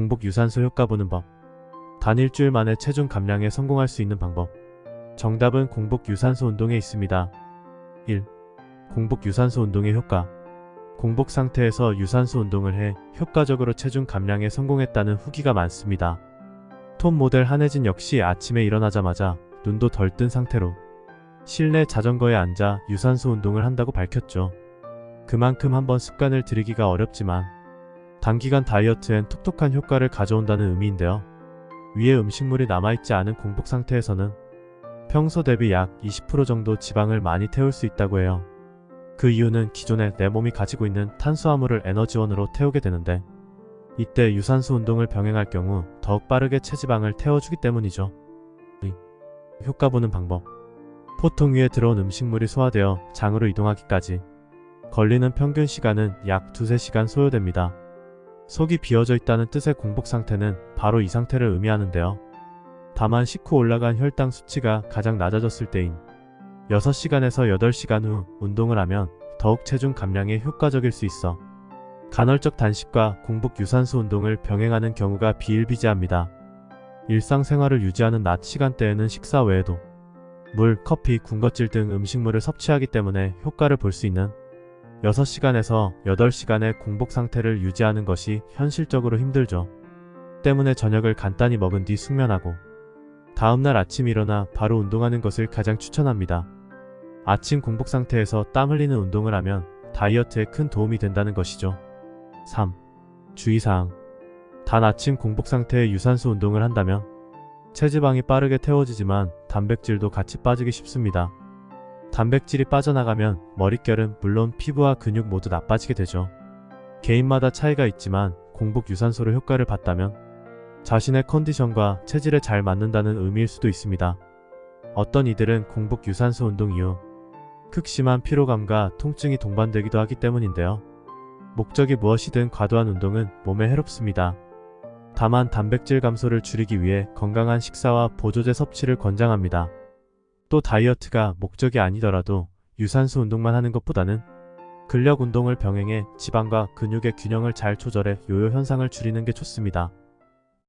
공복 유산소 효과 보는 법. 단 일주일 만에 체중 감량에 성공할 수 있는 방법. 정답은 공복 유산소 운동에 있습니다. 1. 공복 유산소 운동의 효과. 공복 상태에서 유산소 운동을 해 효과적으로 체중 감량에 성공했다는 후기가 많습니다. 톱 모델 한혜진 역시 아침에 일어나자마자 눈도 덜 뜬 상태로 실내 자전거에 앉아 유산소 운동을 한다고 밝혔죠. 그만큼 한번 습관을 들이기가 어렵지만 단기간 다이어트엔 톡톡한 효과를 가져온다는 의미인데요. 위에 음식물이 남아있지 않은 공복 상태에서는 평소 대비 약 20% 정도 지방을 많이 태울 수 있다고 해요. 그 이유는 기존에 내 몸이 가지고 있는 탄수화물을 에너지원으로 태우게 되는데 이때 유산소 운동을 병행할 경우 더욱 빠르게 체지방을 태워주기 때문이죠. 이, 효과 보는 방법 포통 위에 들어온 음식물이 소화되어 장으로 이동하기까지 걸리는 평균 시간은 약 두세 시간 소요됩니다. 속이 비어져 있다는 뜻의 공복 상태는 바로 이 상태를 의미하는데요. 다만 식후 올라간 혈당 수치가 가장 낮아졌을 때인 6시간에서 8시간 후 운동을 하면 더욱 체중 감량에 효과적일 수 있어 간헐적 단식과 공복 유산소 운동을 병행하는 경우가 비일비재합니다. 일상생활을 유지하는 낮 시간대에는 식사 외에도 물, 커피, 군것질 등 음식물을 섭취하기 때문에 효과를 볼 수 있는 6시간에서 8시간의 공복 상태를 유지하는 것이 현실적으로 힘들죠. 때문에 저녁을 간단히 먹은 뒤 숙면하고 다음날 아침 일어나 바로 운동하는 것을 가장 추천합니다. 아침 공복 상태에서 땀 흘리는 운동을 하면 다이어트에 큰 도움이 된다는 것이죠. 3. 주의사항. 단 아침 공복 상태의 유산소 운동을 한다면 체지방이 빠르게 태워지지만 단백질도 같이 빠지기 쉽습니다. 단백질이 빠져나가면 머릿결은 물론 피부와 근육 모두 나빠지게 되죠. 개인마다 차이가 있지만 공복 유산소로 효과를 봤다면 자신의 컨디션과 체질에 잘 맞는다는 의미일 수도 있습니다. 어떤 이들은 공복 유산소 운동 이후 극심한 피로감과 통증이 동반되기도 하기 때문인데요. 목적이 무엇이든 과도한 운동은 몸에 해롭습니다. 다만 단백질 감소를 줄이기 위해 건강한 식사와 보조제 섭취를 권장합니다. 또 다이어트가 목적이 아니더라도 유산소 운동만 하는 것보다는 근력 운동을 병행해 지방과 근육의 균형을 잘 조절해 요요 현상을 줄이는 게 좋습니다.